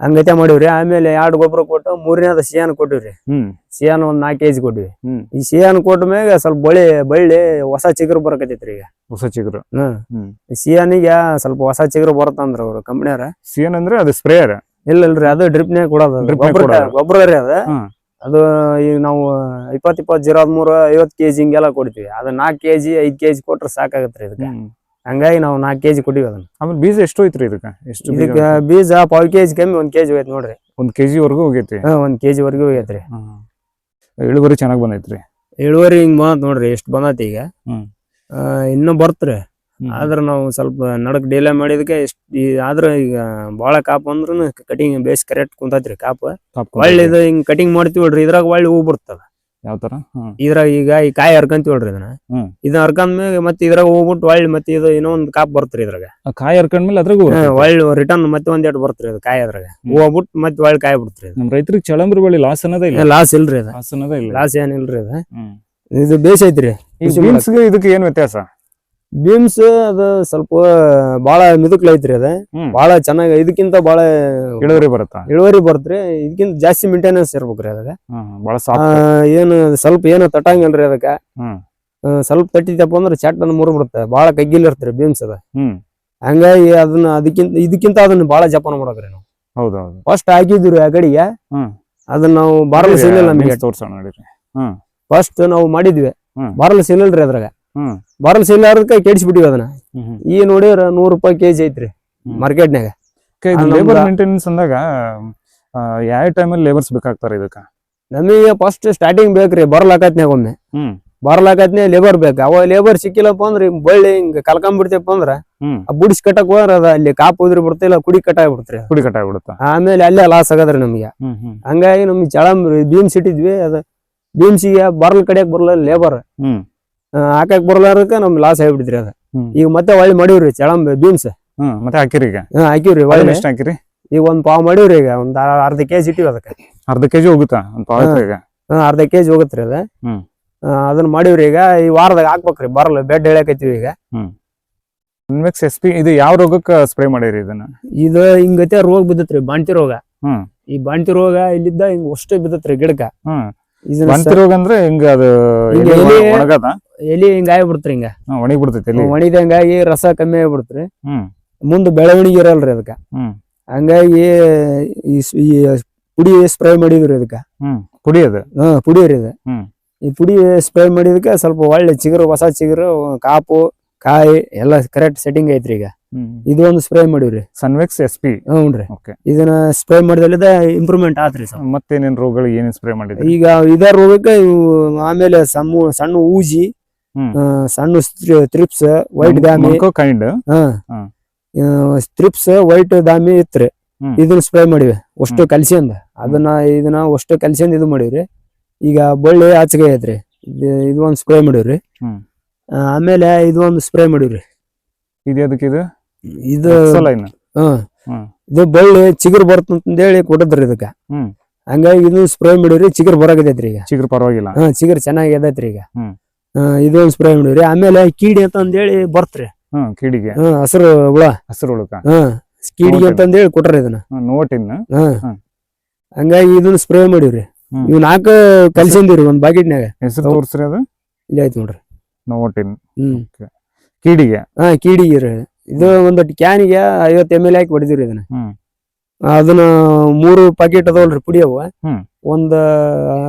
ಹಂಗೈತೆ ಮಾಡಿವ್ರಿ. ಆಮೇಲೆ ಎರಡು ಗೊಬ್ಬರ ಕೊಟ್ಟು ಮೂರನೇದ ಸಿಯಾನ್ ಕೊಟ್ಟಿವ್ರಿ. ಹ್ಮ್. ಸಿಯಾನ್ ಒಂದ್ ನಾಲ್ಕು ಕೆಜಿ ಕೊಟ್ಟಿವಿ. ಹ್ಮ್. ಈ ಸಿಯಾನ್ ಕೊಟ್ಟ ಮ್ಯಾಗ ಸ್ವಲ್ಪ ಬಳ್ಳಿ ಬಳ್ಳಿ ಹೊಸ ಚಿಗುರು ಬರಕತ್ತೈತ್ರಿ ಈಗ. ಹೊಸ ಚಿಗುರು. ಹ್ಮ್. ಈ ಸಿಯಾನಿಗೆ ಸ್ವಲ್ಪ ಹೊಸ ಚಿಗುರು ಬರತ್ತಂದ್ರ ಅವ್ರು ಕಂಪ್ನಿಯವ್ರ. ಸಿಯಾನ್ ಅಂದ್ರೆ ಅದು ಸ್ಪ್ರೇಯರ್. ಇಲ್ಲ ಇಲ್ರಿ ಅದು ಡ್ರಿಪ್ನ್ಯಾಗ ಕೊಡೋದು. ಗೊಬ್ಬರ ರೀ ಅದ. ಅದು ಈಗ ನಾವು ಇಪ್ಪತ್ ಇಪ್ಪತ್ ಜೀರೋ ಹದಿಮೂರು ಐವತ್ ಕೆಜಿ ಹಿಂಗೆಲ್ಲ ಕೊಡ್ತೀವಿ. ಅದು ನಾಲ್ಕು ಕೆಜಿ ಐದ್ ಕೆಜಿ ಕೊಟ್ರೆ ಸಾಕಾಗತ್ರಿ ಇದಕ್ಕೆ. ಹಂಗಾಗಿ ನಾವು ನಾಲ್ಕು ಕೆಜಿ ಕೊಟ್ಟಿವಿ ಅದನ್ನ. ಆಮೇಲೆ ಬೀಜ ಎಷ್ಟು ಹೋಯ್ತ್ರಿ ಇದಕ್ಕೆ? ಎಷ್ಟು ಬೀಜ ಇದಕ್ಕೆ ಬೀಜ ಪಾವ್ ಕೆಜಿ ಕಮ್ಮಿ ಒಂದ್ ಕೆಜಿ ಹೋಯ್ತು ನೋಡ್ರಿ. ಒಂದ್ ಕೆಜಿ ವರೆಗೂ ಹೋಗೈತಿ ಹಾ ಒಂದ್ ಕೆಜಿ ವರೆಗೂ ಹೋಗೈತ್ರಿ. ಹ್ಮ್. ಇಳುವರಿ ಚೆನ್ನಾಗ್ ಬಂದೈತ್ರಿ? ಇಳುವರಿ ಹಿಂಗ್ ಬಂದ್ ನೋಡ್ರಿ ಎಷ್ಟು ಬಂದೈತಿ ಈಗ. ಹ್ಮ್. ಆ, ಇನ್ನೂ ಬರ್ತ್ರಿ. ಹ್ಮ್. ಆದ್ರ ನಾವು ಸ್ವಲ್ಪ ನಡಕ್ ಡಿಲೇ ಮಾಡಿದಕ್ಕೆ ಈ ಆದ್ರ ಈಗ ಬಾಳ ಕಾಪ್ ಅಂದ್ರೂ ಕಟಿಂಗ್ ಬೇಸ್ ಕರೆಕ್ಟ್ ಕುಂತೈತ್ರಿ ಕಾಪ್. ಒಳ್ಳೆ ಇದು ಹಿಂಗ್ ಕಟಿಂಗ್ ಮಾಡ್ತೀವಲ್ರಿ ಇದ್ರಾಗ ಒಳ್ಳೆ ಹೂ ಬಿಡ್ತದ ಯಾವ ತರ ಹ್ಮ್. ಇದ್ರಾಗ ಈಗ ಈ ಕಾಯಿ ಹರ್ಕಂತೀವಲ್ರಿ ಇದನ್ನ. ಹ್ಮ್. ಇದನ್ನ ಹರ್ಕಂದ್ಮೇಲೆ ಮತ್ತೆ ಇದ್ರಾಗ ಹೋಗ್ಬಿಟ್ಟು ಒಳ್ಳೆ ಮತ್ತೆ ಇದು ಇನ್ನೊಂದ್ ಕಾಪ್ ಬರ್ತ್ರಿ ಇದ್ರಾಗ. ಆ ಕಾಯಿ ಹರ್ಕೊಂಡ್ಮೇಲೆ ಅದ್ರಾಗೂ ಹಾ, ಒಳ್ಳೆ ರಿಟರ್ನ್ ಮತ್ತೆ ಒಂದ್ ಎರಡು ಬರ್ತ್ರಿ ಅದು ಕಾಯಿ ಅದ್ರಾಗ. ಹೂ ಹೋಗ್ಬಿಟ್ಟು ಮತ್ತೆ ಒಳ್ಳೆ ಕಾಯಿ ಬಿಡ್ತ್ರಿ ನಮ್ ರೈತರಿಗೆ ಚಳಂಬ್ರಿ ಬಳಿ ಲಾಸ್ ಅನ್ನೋದೇ ಇಲ್ಲ. ಲಾಸ್ ಇಲ್ರಿ ಅದ ಲಾಸ್ ಅನ್ನೋದೇ ಇಲ್ಲ. ಲಾಸ್ ಏನಿಲ್ರಿ ಅದ ಹ್ಮ್. ಇದು ಬೇಸ್ ಐತ್ರಿ. ಕೃಷಿ ಇದಕ್ಕೆ ಏನ್ ವ್ಯತ್ಯಾಸ? ಬೀಮ್ಸ್ ಅದ ಸ್ವಲ್ಪ ಬಾಳ ಮಿದುಕ್ಲೈತ್ರಿ ಅದ. ಬಾಳ ಚೆನ್ನಾಗಿ ಇದಕ್ಕಿಂತ ಬಾಳ ಇಳುವರಿ ಬರುತ್ತಾ? ಇಳುವರಿ ಬರುತ್ತೆ ಇದಕ್ಕಿಂತ ಜಾಸ್ತಿ ಮೇಂಟೆನೆನ್ಸ್ ಇರ್ಬೇಕ್ರಿ ಅದಾಗ ಸಾಫ್ಟ್ ಏನು ಸ್ವಲ್ಪ ಏನು ತಟ್ಟಂಗಲ್ರಿ ಅದಕ್ಕ. ಸ್ವಲ್ಪ ತಟ್ಟಿತಪ್ಪ ಅಂದ್ರೆ ಚಟ್ ಅನ್ನ ಮುರು ಬಿಡುತ್ತೆ ಬಾಳ ಕಗ್ಗಿಲ್ ಇರ್ತ್ರಿ ಬೀಮ್ಸ್ ಅದ. ಹಂಗಾಗಿ ಅದನ್ನ ಅದಕ್ಕಿಂತ ಇದಕ್ಕಿಂತ ಅದನ್ನ ಬಾಳ ಜಪಾನ ಮಾಡಕ್ರಿ ನಾವು. ಹೌದೌದು. ಫಸ್ಟ್ ಹಾಕಿದ್ವಿ ಆ ಕಡೆಗೆ. ಅದನ್ನ ನಾವು ಬಾರಲ್ ಸಿಗ್ಲಿಲ್ಲ ನಮಗೆ. ಫಸ್ಟ್ ನಾವು ಮಾಡಿದ್ವಿ. ಬಾರಲ್ ಸಿಗ್ಲಿಲ್ರಿ ಅದ್ರಾಗ. ಬಾರಲ್ ಸಿಗ್ಲಾರ್ದಕ್ಕ ಕೆಡಿಸ್ಬಿಟ್ಟಿವಿ ಅದನ್ನ. ಈ ನೋಡಿದ್ರ ನೂರ್ ರೂಪಾಯಿ ಕೆಜಿ ಐತ್ರಿ ಮಾರ್ಕೆಟ್ ಮಾರ್ಕೆಟ್ನಾಗ ಲೇಬರ್ ಮೇಂಟೆನೆನ್ಸ್ ಅಂದಾಗ ಯಾವ ಟೈಮಲ್ಲಿ ಲೇಬರ್ಸ್ ಬೇಕಾಗ್ತಾರೆ ಇದಕ್ಕ? ನಮಗೆ ಫಸ್ಟ್ ಸ್ಟಾರ್ಟಿಂಗ್ ಬೇಕ್ರಿ ಬರ್ಲಾಕತ್ನ್ಯಾಗ ಒಮ್ಮೆ. ಬರಲ್ ಬರ್ಲಾಕತ್ನೇ ಲೇಬರ್ ಬೇಕು. ಅವ ಲೇಬರ್ ಸಿಕ್ಕಿಲ್ಲಪ್ಪ ಅಂದ್ರೆ ಬಳ್ಳಿ ಹಿಂಗ ಕಲ್ಕೊಂಡ್ಬಿಡ್ತೇಪ್ಪ ಅಂದ್ರ ಬುಡಿಸ್ ಕಟ್ಟಕ್ ಹೋದ್ರ ಅದ ಅಲ್ಲಿ ಕಾಪ್ ಉದ್ರಿ ಬಿಡ್ತಿಲ್ಲ ಕುಡಿ ಕಟ್ಟಾಗಿ ಬಿಡ್ತ್ರಿ ಕುಡಿ ಕಟ್ಟಾಗ್ಬಿಡುತ್ತಾ ಆಮೇಲೆ ಅಲ್ಲೇ ಲಾಸ್ ಆಗದ್ರಿ ನಮ್ಗೆ. ಹಂಗಾಗಿ ನಮ್ಗೆ ಚಳಂಬ್ರಿ ಬೀಮ್ಸ್ ಇಟ್ಟಿದ್ವಿ ಅದ ಬೀಮ್ಸಿಗೆ ಬರಲ್ ಕಡೆಯಕ್ ಬರಲ್ಲ ಲೇಬರ್ ಹಾಕಕ್ ಬರ್ಲಾರಕ ನಮ್ ಲಾಸ್ ಆಗಿಬಿಡ್ತ್ರಿ ಅದ. ಈಗ ಮತ್ತೆ ಒಳ್ಳೆ ಮಾಡಿವ್ರಿ ಚಳಂ ಬೀನ್ಸ್ ಹ್ಮ್ ಮತ್ತೆ ಹಾಕಿರಿ ಈಗ. ಹಾಕಿವ್ರಿ ಒಳ್ಳೆ ಒಳ್ಳೆ ಎಷ್ಟು ಹಾಕಿರಿ? ಈಗ ಒಂದ್ ಪಾವ್ ಮಾಡಿವ್ರಿ ಈಗ ಒಂದ್ ಅರ್ಧ ಕೆಜಿ ಇಟ್ಟಿವಿ ಅದಕ್ಕೆ. ಅರ್ಧ ಕೆಜಿ ಹೋಗುತ್ತಾ? ಒಂದ್ ಪಾವ್. ಈಗ. ಹಾ, ಅರ್ಧ ಕೆಜಿ ಹೋಗತ್ರಿ ಅದ. ಅದನ್ನ ಮಾಡಿವ್ರಿ ಈಗ ಈ ವಾರದಾಗ ಹಾಕ್ಬೇಕ್ರಿ ಬರಲ್ಲ ಬೆಡ್ ಹೇಳಕತ್ತೀವಿ ಈಗ. ಇನ್ವೆಕ್ಸ್ ಎಸ್ ಪಿ ಇದು ಯಾವ ರೋಗಕ್ಕೆ ಸ್ಪ್ರೇ ಮಾಡಿರಿ ಇದನ್ನ? ಇದು ಹಿಂಗತೆ ರೋಗ ಬಿದ್ದತ್ರಿ ಬಾಣ್ತಿ ರೋಗ. ಹ್ಮ್. ಈ ಬಾಣ್ತಿ ರೋಗ ಇಲ್ಲಿದ್ದ ಹಿಂಗ್ ಅಷ್ಟೇ ಬಿದ್ದತ್ರಿ ಗಿಡಕ್ಕ. ಬಂತಿ ರೋಗ ಅಂದ್ರೆ ಹಿಂಗ ಅದು ಒಣಗದ? ಎಲಿ ಹಿಂಗ ಆಗ್ಬಿಡ್ತ್ರಿ ಹಿಂಗ. ಒಣಗಿ ಬಿಡ್ತೈತಿ ಎಲೆ. ಒಣಿದಂಗಾಗಿ ರಸ ಕಮ್ಮಿ ಆಗ್ಬಿಡ್ತ್ರಿ ಹ್ಮ್. ಮುಂದ್ ಬೆಳವಣಿಗೆ ಇರಲ್ರಿ ಅದಕ್ಕ. ಹ್ಮ್. ಹಂಗಾಗಿ ಈ ಈ ಪುಡಿ ಸ್ಪ್ರೇ ಮಾಡಿದ್ರಿ ಅದಕ್ಕ. ಹ್ಮ್. ಕುಡಿಯೋದು ಹಾ ಪುಡಿ ರೀ ಇದು ಹ್ಮ್. ಈ ಪುಡಿ ಸ್ಪ್ರೇ ಮಾಡಿದಕ್ಕೆ ಸ್ವಲ್ಪ ಒಳ್ಳೆ ಚಿಗುರು ಹೊಸ ಚಿಗುರು ಕಾಪು ಕಾಯಿ ಎಲ್ಲ ಕರೆಕ್ಟ್ ಸೆಟ್ಟಿಂಗ್ ಐತ್ರಿ ಈಗ. ಹ್ಮ್. ಇದು ಒಂದು ಸ್ಪ್ರೇ ಮಾಡಿವ್ರಿ. ಸನ್ವೆಕ್ಸ್ ಎಸ್ ಪಿ ಹ್ಞೂನ್ರಿ ಓಕೆ ಇದನ್ನ ಸ್ಪ್ರೇ ಮಾಡಿದಲ್ಲಿದ ಇಂಪ್ರೂವ್ಮೆಂಟ್ ಆತ್ರಿ ಸ್ವಲ್ಪ. ಮತ್ತೇನೇನ್ ರೋಗಗಳಿಗೆ ಏನೇನ್ ಸ್ಪ್ರೇ ಮಾಡಿದ್ರಿ? ಈಗ ಇದ ರೋಗಕ್ಕೆ ಇವು ಆಮೇಲೆ ಸಣ್ಣ ಸಣ್ಣ ಊಜಿ ಸಣ್ಣ ತ್ರಿಪ್ಸ್ ವೈಟ್ ದಾಮಿ. ಕೈಂಡ್. ತ್ರಿಪ್ಸ್ ವೈಟ್ ದಾಮಿ ಇತ್ರಿ. ಇದನ್ನ ಸ್ಪ್ರೇ ಮಾಡಿವಿ. ಅಷ್ಟು. ಕಲ್ಸಿಂದ ಅದನ್ನ ಇದನ್ನ ಅಷ್ಟು ಕಲ್ಸಿಂದ ಇದು ಮಾಡಿವ್ರಿ. ಈಗ ಬಳ್ಳಿ ಆಚೆಗೆ ಐತ್ರಿ. ಇದು ಒಂದು ಸ್ಪ್ರೇ ಮಾಡಿವ್ರಿ. ಆಮೇಲೆ ಇದು ಒಂದು ಸ್ಪ್ರೇ ಮಾಡಿವ್ರಿ. ಇದು ಅದಕ್ಕೆ ಇದು? ಇದು ಇದು ಬಳ್ಳಿ ಚಿಗುರು ಬರ್ತಂತೇಳಿ ಕೊಟ್ಟದ್ರಿ ಇದಕ್ಕ. ಹಂಗಾಗಿ ಇದು ಸ್ಪ್ರೇ ಮಾಡಿವ್ರಿ ಚಿಗುರು ಬರಾಕತೈತ್ರಿ ಈಗ. ಚಿಗುರು ಪರವಾಗಿಲ್ಲ. ಹಾ ಚಿಗುರು ಚೆನ್ನಾಗಿ ಈಗ. ಹ್ಮ್. ಆ, ಇದು ಒಂದು ಸ್ಪ್ರೇ ಮಾಡಿವ್ರಿ. ಆಮೇಲೆ ಕೀಡಿ ಅಂತ ಅಂದೇಳಿ ಬರ್ತ್ರಿ. ಹ್ಮ್ ಕಿಡಿಗೆ. ಹ್ಮ್ ಹಸಿರು ಹುಳ. ಹಸಿರು ಹುಳಕ ಹಾ ಕೀಡಿಗೆ. ಅಂತ ಅಂದೇಳಿ ಕೊಟ್ರಿ ಇದನ್ನ. ನೋಟಿನ್ ಹಾ. ಹ್ಮ್. ಹಂಗಾಗಿ ಇದನ್ನ ಸ್ಪ್ರೇ ಮಾಡಿವ್ರಿ. ಹ್ಮ್. ಇವ್ ನಾಲ್ಕು ಕಲ್ಸಿಂದಿವ್ರಿ ಒಂದ್ ಬಾಕೆಟ್ನ್ಯಾಗ ಹೆಸರು ತೋರ್ಸ್ರಿ ಅದು. ಇಲ್ಲಿ ಆಯ್ತು ನೋಡ್ರಿ. ನೋಟಿನ್ ಹ್ಮ್. ಕೀಡಿಗೆ. ಹಾ ಕೀಡಿಗೆ ರೀ. ಇದು ಒಂದೊಟ್ಟು ಕ್ಯಾನಿಗೆ ಐವತ್ತು ಎಂ ಎಲ್ ಹಾಕಿ ಹೊಡೆದಿವ್ರಿ ಇದನ್ನ. ಹ್ಮ್. ಅದನ್ನ ಮೂರು ಪ್ಯಾಕೆಟ್ ಅದಾವಲ್ರಿ ಪುಡಿ ಅವ. ಹ್ಮ್. ಒಂದ್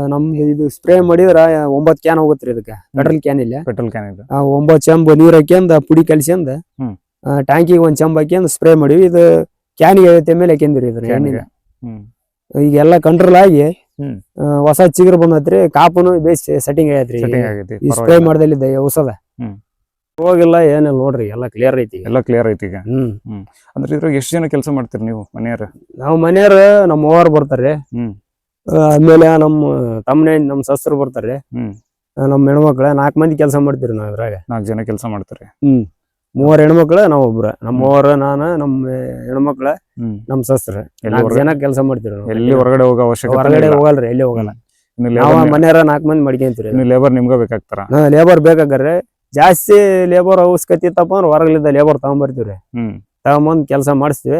ನಮ್ದು ಇದು ಸ್ಪ್ರೇ ಮಾಡಿದ್ರ ಒಂಬತ್ ಕ್ಯಾನ್ ಹೋಗತ್ರಿ ಇದಕ್ಕೆ. ಪೆಟ್ರೋಲ್ ಕ್ಯಾನ್ ಇಲ್ಲ. ಪೆಟ್ರೋಲ್ ಕ್ಯಾನ್ ಇದೆ ಒಂಬತ್ ಚಂಬ್ ನೀರ್ ಹಾಕ್ಯಂದ ಪುಡಿ ಕಲ್ಸ್ಯಂದ ಹ್ಮ್. ಟ್ಯಾಂಕಿಗೆ ಒಂದ್ ಚಂಬ್ ಹಾಕ್ಯಂದ್ ಸ್ಪ್ರೇ ಮಾಡಿವಿ. ಇದು ಕ್ಯಾನಿಗೆ ಐವತ್ತೆ ಮೇಲೆ ಹಾಕ್ಯಂದ್ರಿ ಇದ್ರ ಎಣ್ಣೆ ಹ್ಮ್. ಈಗೆಲ್ಲ ಕಂಟ್ರೋಲ್ ಆಗಿ ಹ್ಮ್. ಆ, ಹೊಸ ಚಿಗುರು ಬಂದತ್ರಿ ಕಾಪುನು ಬೇಸ್ ಸೆಟ್ಟಿಂಗ್ ಆಗೈತ್ರಿ. ಸೆಟ್ಟಿಂಗ್ ಆಗೈತಿ ಈ ಸ್ಪ್ರೇ ಪರವಾಗಿಲ್ಲ. ಮಾಡ್ದಲ್ಲಿದ್ದ ಔಷಧ. ಹ್ಮ್. ಹೋಗಿಲ್ಲ ಏನಿಲ್ಲ ನೋಡ್ರಿ ಎಲ್ಲ ಕ್ಲಿಯರ್ ಐತಿ ಈಗ. ಎಲ್ಲ ಕ್ಲಿಯರ್ ಐತಿ ಈಗ. ಹ್ಮ್. ಅಂದ್ರೆ ಇದ್ರಾಗ ಎಷ್ಟು ಜನ ಕೆಲಸ ಮಾಡ್ತೀರಿ ನೀವು ಮನೆಯವ್ರ? ನಾವು ಮನೆಯವ್ರ ನಮ್ಮ ಓವರ್ ಬರ್ತಾರೆ. ಹ್ಮ್. ಆಮೇಲೆ ನಮ್ಮ ತಮ್ಮನೆ ನಮ್ಮ ಸಸ್ರು ಬರ್ತಾರೆ. ಹ್ಮ್. ನಮ್ಮ ಹೆಣ್ಮಕ್ಳ ನಾಲ್ಕು ಮಂದಿ ಕೆಲಸ ಮಾಡ್ತೀರಿ ನಾವು ಅದ್ರಾಗ ನಾಲ್ಕು ಜನ ಕೆಲಸ ಮಾಡ್ತಾರೆ. ಹ್ಮ್. ಮೂವರು ಹೆಣ್ಮಕ್ಳ ನಾವೊಬ್ರ ಒಬ್ರ. ನಮ್ಮ ಅವ್ರ ನಾನ ನಮ್ಮ ಹೆಣ್ಮಕ್ಳ ನಮ್ ಸಸ್ರ. ನಾಲ್ಕು ಜನ ಕೆಲಸ ಮಾಡ್ತೀವಿ ನಾವು. ಎಲ್ಲಿ ಹೊರಗಡೆ ಹೋಗೋ ಅವಶ್ಯಕತೆ ಹೊರಗಡೆ ಇಲ್ಲ. ಹೋಗಲ್ರಿ ಎಲ್ಲಿ ಹೋಗಲ್ಲ. ಇನ್ನು ನಾವ ಲೇಬರ್ ಮನೆಯವ್ರ ನಾಲ್ಕು ಮಂದಿ ಮಡ್ಕೊಂತೀರಿ. ಇನ್ನು ಲೇಬರ್ ನಿಮ್ಗೆ ಬೇಕಾಗ್ತಾರ? ಲೇಬರ್ ಬೇಕಾಗ್ರೆ. ಜಾಸ್ತಿ ಲೇಬರ್ ಅವಶ್ಯಕತೆ ಇತ್ತಪ್ಪ ಅಂದ್ರೆ ಹೊರಗಲಿಂದ ಲೇಬರ್ ತಗೊಂಬರ್ತೀವ್ರಿ. ಹ್ಮ್. ತಗೊಂಬಂದ್ ಕೆಲಸ ಮಾಡಿಸ್ತೀವಿ.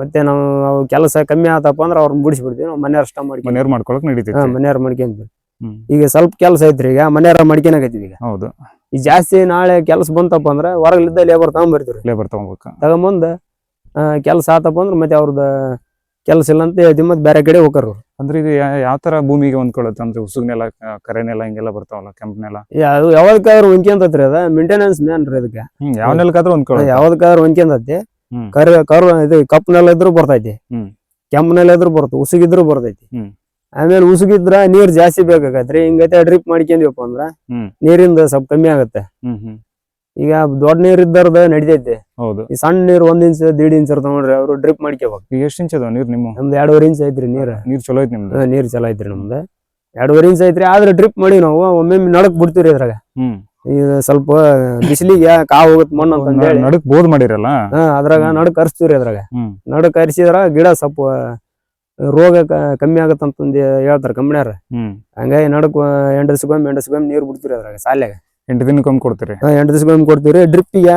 ಮತ್ತೆ ನಾವು ಅವು ಕೆಲಸ ಕಮ್ಮಿ ಆತಪ್ಪ ಅಂದ್ರೆ ಅವ್ರನ್ನ ಬಿಡಿಸ್ಬಿಡ್ತೀವಿ ನಾವು ಮನೆಯವ್ರ ಅಷ್ಟ ಮಾಡ್ಕೊ ಮನೆಯವ್ರು ಮಾಡ್ಕೊಳಕ್ ನಡೀತೈತಿ. ಹಾ ಮನೆಯವ್ರ ಮಾಡ್ಕೊಂತೀವಿ ಹ್ಮ್. ಈಗ ಸ್ವಲ್ಪ ಕೆಲಸ ಐತ್ರಿ ಈಗ ಮನೆಯವ್ರ ಮಾಡ್ಕೊಳಕತ್ತೀವಿ ಈಗ. ಹೌದು. ಈ ಜಾಸ್ತಿ ನಾಳೆ ಕೆಲಸ ಬಂತಪ್ಪ ಅಂದ್ರೆ ಹೊರಗಲಿದ್ದ ಲೇಬರ್ ತಗೊಂಬರ್ತೀವಿ ಲೇಬರ್ ತಗೋಬೇಕು. ತಗೊಂಬಂದ್ ಕೆಲಸ ಆತಪ್ಪ ಅಂದ್ರೆ ಮತ್ತೆ ಅವ್ರದ್ದು ಕೆಲಸ ಇಲ್ಲ ಅಂತ ಹೇಳ್ತೀವಿ ಮತ್ತೆ ಬೇರೆ ಕಡೆ ಹೋಗರು ಅಂದ್ರೆ ಇದು ಯಾವ ತರ ಭೂಮಿಗೆ ಹೊಂದ್ಕೊಳ್ಳುತ್ತೆ ಅಂದ್ರೆ ಉಸುಗ್ನೆಲ್ಲ ಕರೆನೆಲ್ಲ ಹಿಂಗೆಲ್ಲ ಬರ್ತಾವಲ್ಲ ಕೆಂಪನೆಲ್ಲ? ಯಾವ್ದಕ್ಕಾದ್ರೂ ಹೊಂದ್ಕೊಂತತ್ರಿ ಅದ. ಮೇಂಟೆನೆನ್ಸ್ ಮ್ಯಾನ್ ರೀ ಅದಕ್ಕೆ. ಹ್ಮ್ ಯಾವ ನೆಲಕ್ಕಾದ್ರೂ ಹೊಂದ್ಕೊಳ್ಳುತ್ತೆ ಯಾವ್ದಕ್ಕಾದ್ರೂ ಹೊಂದ್ಕೊಂತತಿ. ಕರ್ ಕರ್ ಇದು ಕಪ್ ನೆಲ ಇದ್ರು ಬರ್ತೈತಿ. ಕೆಂಪ್ ನೆಲ ಇದ್ರು ಬರ್ತು ಉಸುಗಿದ್ರು ಬರ್ತೈತಿ. ಆಮೇಲೆ ಉಸುಗಿದ್ರ ನೀರ್ ಜಾಸ್ತಿ ಬೇಕಾಗತ್ರಿ. ಹಿಂಗೈತೆ ಡ್ರಿಪ್ ಮಾಡ್ಕೊಂಡಿವಪ್ಪ ಅಂದ್ರ. ನೀರಿಂದ ಸ್ವಲ್ಪ ಕಮ್ಮಿ ಆಗತ್ತೆ. ಈಗ ದೊಡ್ಡ ನೀರ್ ಇದ್ದಾರದ ನಡಿತೈತಿ. ಹೌದು. ಈ ಸಣ್ಣ ನೀರ್ ಒಂದ್ ಇಂಚ್ ದೀಡ್ ಇಂಚ್ ಇರ್ತಾವ ನೋಡ್ರಿ ಅವ್ರು ಡ್ರಿಪ್ ಮಾಡ್ಕೋಬೇಕು ಈಗ ಎಷ್ಟು ಇಂಚ್ ಅದಾವ ನೀರ್ ನಿಮ್ಮ? ನಮ್ದು ಎರಡೂವರೆ ಇಂಚ್ ಐತ್ರಿ ನೀರ್. ನೀರ್ ಚಲೋ ಐತಿ ನಿಮ್ದು. ನೀರ್ ಚಲೋ ಐತ್ರಿ ನಮ್ದು. ಎರಡೂವರೆ ಇಂಚ್ ಐತ್ರಿ ಆದ್ರೆ ಡ್ರಿಪ್ ಮಾಡಿ ನಾವು ಒಮ್ಮೆ ನಡಕ್ ಬಿಡ್ತೀವ್ರಿ ಇದ್ರಾಗ. ಹ್ಮ್ ಈಗ ಸ್ವಲ್ಪ ಬಿಸಿಲಿಗೆ ಕಾವು ಹೋಗುತ್ತೆ ಮಣ್ಣು ಅಂತ ಹೇಳಿ. ನಡಕ್ ಬೋದ್ ಮಾಡಿರಲ್ಲ? ಹಾ ಅದ್ರಾಗ ಹ್ಮ್. ನಡಕ್ ಹರಿಸ್ತೀವ್ರಿ ಅದ್ರಾಗ. ಹ್ಮ್. ನಡಕ್ ಹರಿಸಿದ್ರ ಗಿಡ ಸ್ವಲ್ಪ ರೋಗ ಕ- ಕಮ್ಮಿ ಆಗತ್ತಂತಂದು ಹೇಳ್ತಾರ ಕಂಪ್ನ್ಯಾರ ಹ್ಮ್. ಹಂಗಾಗಿ ನಡಕ್ ಎಂಟು ದಿವ್ಸಕ್ಕೊಮ್ಮೆ ಎಂಟು ದಿವ್ಸಕ್ಕೊಮ್ಮೆ ನೀರ್ ಬಿಡ್ತೀವ್ರಿ ಅದ್ರಾಗ ಸಾಲ್ಯಾಗ. ಎಂಟು ದಿನಕ್ಕೊಮ್ಮೆ ಕೊಡ್ತೀರಿ? ಹಾ, ಎಂಟು ದಿವ್ಸಕ್ಕೊಮ್ಮೆ ಕೊಡ್ತೀವ್ರಿ. ಡ್ರಿಪ್ಪಿಗೆ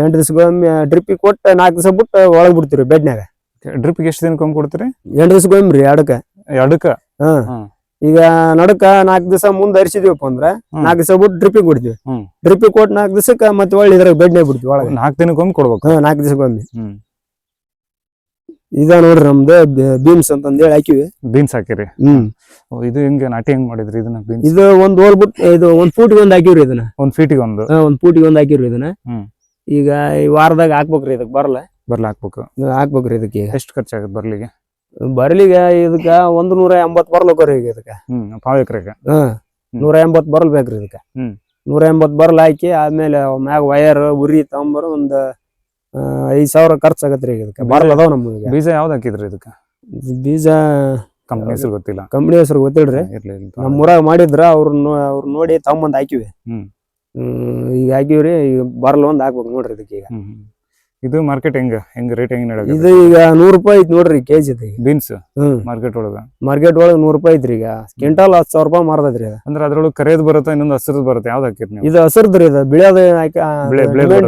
ಎಂಟು ದಿವ್ಸಕ್ಕೊಮ್ಮೆ ಡ್ರಿಪ್ಪಿಗೆ ಕೊಟ್ಟು ನಾಲ್ಕು ದಿವಸ ಬಿಟ್ಟು ಒಳಗ್ ಬಿಡ್ತೀವ್ರಿ ಬೆಡ್ನ್ಯಾಗ. ಡ್ರಿಪ್ಗೆ ಎಷ್ಟು ದಿನಕ್ಕೊಮ್ಮೆ ಕೊಡ್ತೀರಿ? ಎಂಟು ದಿವ್ಸಕ್ಕೊಮ್ಮೆ ರೀ ಅಡಕ. ಎರಡಕ್ಕ ಹಾ. ಹ್ಮ್. ಈಗ ನಡಕ ನಾಲ್ಕು ದಿವಸ ಮುಂದೆ ಹರಿಸಿದೀವಪ್ಪ ಅಂದ್ರ ನಾಲ್ಕ್ ದಿವಸ ಬಿಟ್ಟು ಡ್ರಿಪ್ಪಿಗೆ ಕೊಡ್ತೀವಿ. ಹ್ಮ್. ಡ್ರಿಪ್ಪಿಗೆ ಕೊಟ್ಟು ನಾಲ್ಕು ದಿವಸಕ್ಕೆ ಮತ್ತೆ ಒಳ್ಳೆ ಇದ್ರಾಗ ಬೆಡ್ನೆ ಬಿಡ್ತೀವಿ ಒಳಗೆ. ನಾಲ್ಕು ದಿನಕ್ಕೊಮ್ಮೆ ಕೊಡ್ಬೇಕು. ಹಾ ನಾಲ್ಕು ದಿವಸಕ್ಕೊಮ್ಮೆ ಇದ ನೋಡ್ರಿ ನಮ್ದು ಬೀಮ್ಸ್ ಅಂತ ಹೇಳಿ ಹಾಕಿವಿ. ಬೀನ್ಸ್ ಹಾಕಿರಿ. ಹ್ಮ್. ಇದು ಹೆಂಗೆ ನಾಟಿ ಹೆಂಗ್ ಮಾಡಿದ್ರಿ ಇದನ್ನ ಬೀನ್ಸ್ ಇದು ಒಂದ್ ಹೋಲ್ ಬಿಟ್ಟು ಇದು ಒಂದ್ ಫೂಟಿಗೆ ಒಂದ್ ಹಾಕಿವ್ರಿ ಇದನ್ನ. ಒಂದ್ ಫೀಟಿಗೆ ಒಂದು. ಹಾ, ಒಂದ್ ಫೂಟಿಗೆ ಒಂದ್ ಹಾಕಿವ್ರಿ ಇದನ್ನ. ಹ್ಮ್. ಈಗ ಈ ವಾರದಾಗ ಹಾಕ್ಬೇಕ್ರಿ ಇದಕ್ ಬರಲ್ಲ ಬರ್ಲಿ ಹಾಕ್ಬೇಕು. ಹಾಕ್ಬೇಕ್ರಿ ಇದಕ್ಕೆ ಎಷ್ಟು ಖರ್ಚಾಗತ್ತೆ ಬರ್ಲಿಗೆ? ಬರ್ಲಿಗೆ ಇದಕ್ಕ ಒಂದ್ ನೂರ ಎಂಬತ್ ಬರ್ಲಕ್ರಿ ಈಗ ಇದಕ್ಕ. ಹ್ಮ್ ಪಾವ್ ಎಕರೆಗೆ. ಹಾ ನೂರ ಎಂಬತ್ ಬರ್ಲ್ ಬೇಕ್ರಿ ಇದಕ್ಕ. ಹ್ಮ್. ನೂರ ಎಂಬತ್ ಬರ್ಲ್ ಹಾಕಿ ಆದ್ಮೇಲೆ ಮ್ಯಾಗ ವಯರ್ ಉರಿ ತಗೊಂಬರ ಒಂದ್ ಆ, ಐದ್ ಸಾವಿರ ಖರ್ಚ್ ಆಗತ್ರಿ ಈಗ ಇದಕ್ಕ. ಬರಲ್ ಅದಾವ ನಮ್ಗೆ ಬೀಜ ಯಾವ್ದು ಹಾಕಿದ್ರಿ ಇದಕ್ಕೆ? ಬೀಜ ಕಂಪ್ನಿ ಹೆಸರು ಗೊತ್ತಿಲ್ಲ. ಕಂಪ್ನಿ ಹೆಸರು ಗೊತ್ತಿಲ್ರಿ. ಇರ್ಲಿ ಊರಾಗ ಮಾಡಿದ್ರ ಅವ್ರ ಅವ್ರ ನೋಡಿ ತಗೊಂಬಂದ್ ಹಾಕಿವಿ. ಹ್ಮ್. ಹ್ಮ್, ಈಗ ಹಾಕಿವ್ರಿ ಈಗ ಬರ್ಲ್ ಒಂದ್ ಹಾಕ್ಬೇಕು ನೋಡ್ರಿ ಇದಕ್ಕೀಗ ಈಗ. ಹ್ಮ್ ಹ್ಮ್. ಇದು ಮಾರ್ಕೆಟ್ ಹೆಂಗ ಹೆಂಗ್ ರೇಟ್ ಹೆಂಗ್ ನಡಕ ಇದು ಈಗ ನೂರ್ ರೂಪಾಯಿ ಐತಿ ನೋಡ್ರಿ ಕೆಜಿ ಜಿ ಬೀನ್ಸ್ ಮಾರ್ಕೆಟ್ ಒಳಗ? ಮಾರ್ಕೆಟ್ ಒಳಗ ನೂರ್ ರೂಪಾಯಿ ಐತ್ರಿ ಈಗ. ಕ್ವಿಂಟಲ್ ಹತ್ತು ಸಾವಿರ ರೂಪಾಯಿ ಮಾರದೈತ್ರಿ ಅಂದ್ರ ಅಂದ್ರೆ ಅದ್ರೊಳಗೆ ಕರೆಯದ್ ಬರುತ್ತೆ ಇನ್ನೊಂದು ಹಸಿರದ್ ಬರುತ್ತೆ? ಯಾವ್ದು ಹಾಕಿರಿ ನೀವು? ಇದು ಹಸಿರದ್ರಿ ಇದು. ಬಿಳಿಯದ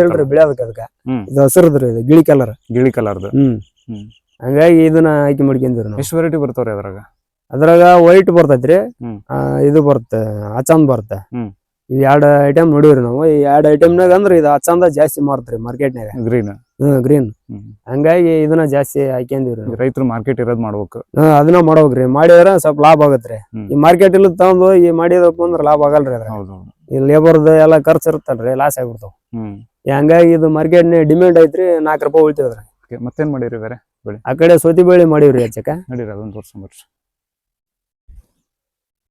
ಇಲ್ರಿ ಬಿಳಿಯದಕ್ಕೆ ಅದಕ್ಕ. ಇದು ಹಸಿರದ್ರಿ ಇದು ಗಿಳಿ ಕಲರ್ ಗಿಳಿ ಕಲರ್ದು ಹ್ಮ್. ಹಂಗಾಗಿ ಇದನ್ನ ಆಯ್ಕೆ ಮಾಡ್ಕೊಂಡಿವ್ರಿ ನಾವು. ಎಷ್ಟು ವೆರೈಟಿ ಬರ್ತಾವ್ರಿ ಅದ್ರಾಗ? ಅದ್ರಾಗ ವೈಟ್ ಬರ್ತೈತ್ರಿ. ಇದು ಬರುತ್ತೆ ಆಚಾನ್ ಬರುತ್ತೆ. ಈ ಎರಡು ಐಟಮ್ ನೋಡಿವ್ರಿ ನಾವು. ಈ ಎರಡು ಐಟಮ್ನಾಗ ಅಂದ್ರೆ ಇದು ಅಚಂದ ಜಾಸ್ತಿ ಮಾರ್ತ್ರಿ ಮಾರ್ಕೆಟ್ನಾಗ ಗ್ರೀನ್ ಹ್ಮ್. ಗ್ರೀನ್ ಹಂಗಾಗಿ ಇದನ್ನ ಜಾಸ್ತಿ ಹಾಕ್ಯಂದಿವ್ರಿ. ರೈತರು ಮಾರ್ಕೆಟ್ ಇರೋದ್ ಮಾಡ್ಬೇಕು. ಹಾ ಅದನ್ನ ಮಾಡ್ಬೇಕ್ರಿ. ಮಾಡಿದ್ರ ಸ್ವಲ್ಪ ಲಾಭ ಆಗತ್ರಿ. ಈ ಮಾರ್ಕೆಟ್ ಇಲ್ಲ ತಗೊಂಡು ಈ ಮಾಡಿದಪ್ಪ ಅಂದ್ರ ಲಾಭ ಆಗಲ್ರಿ ಅದ್ರ ಹೌದು ಈ ಲೇಬರ್ದ ಎಲ್ಲ ಖರ್ಚು ಇರುತ್ತಲ್ರಿ ಲಾಸ್ ಆಗ್ಬಿಡ್ತಾವ. ಹ್ಮ್. ಹಂಗಾಗಿ ಇದು ಮಾರ್ಕೆಟ್ ಡಿಮ್ಯಾಂಡ್ ಐತ್ರಿ ನಾಲ್ಕು ರೂಪಾಯಿ ಉಳ್ತೀವ್ರಿ Okay, ಮತ್ತೇನ್ ಮಾಡಿರಿ ಬೇರೆ? ಆ ಕಡೆ ಸೋತಿ ಬೇಳಿ ಮಾಡಿವ್ರಿ ಹಚ್ಚಕ ನಡೀರಿ ಅದೊಂದು ವರ್ಷ ಬರ್ರಿ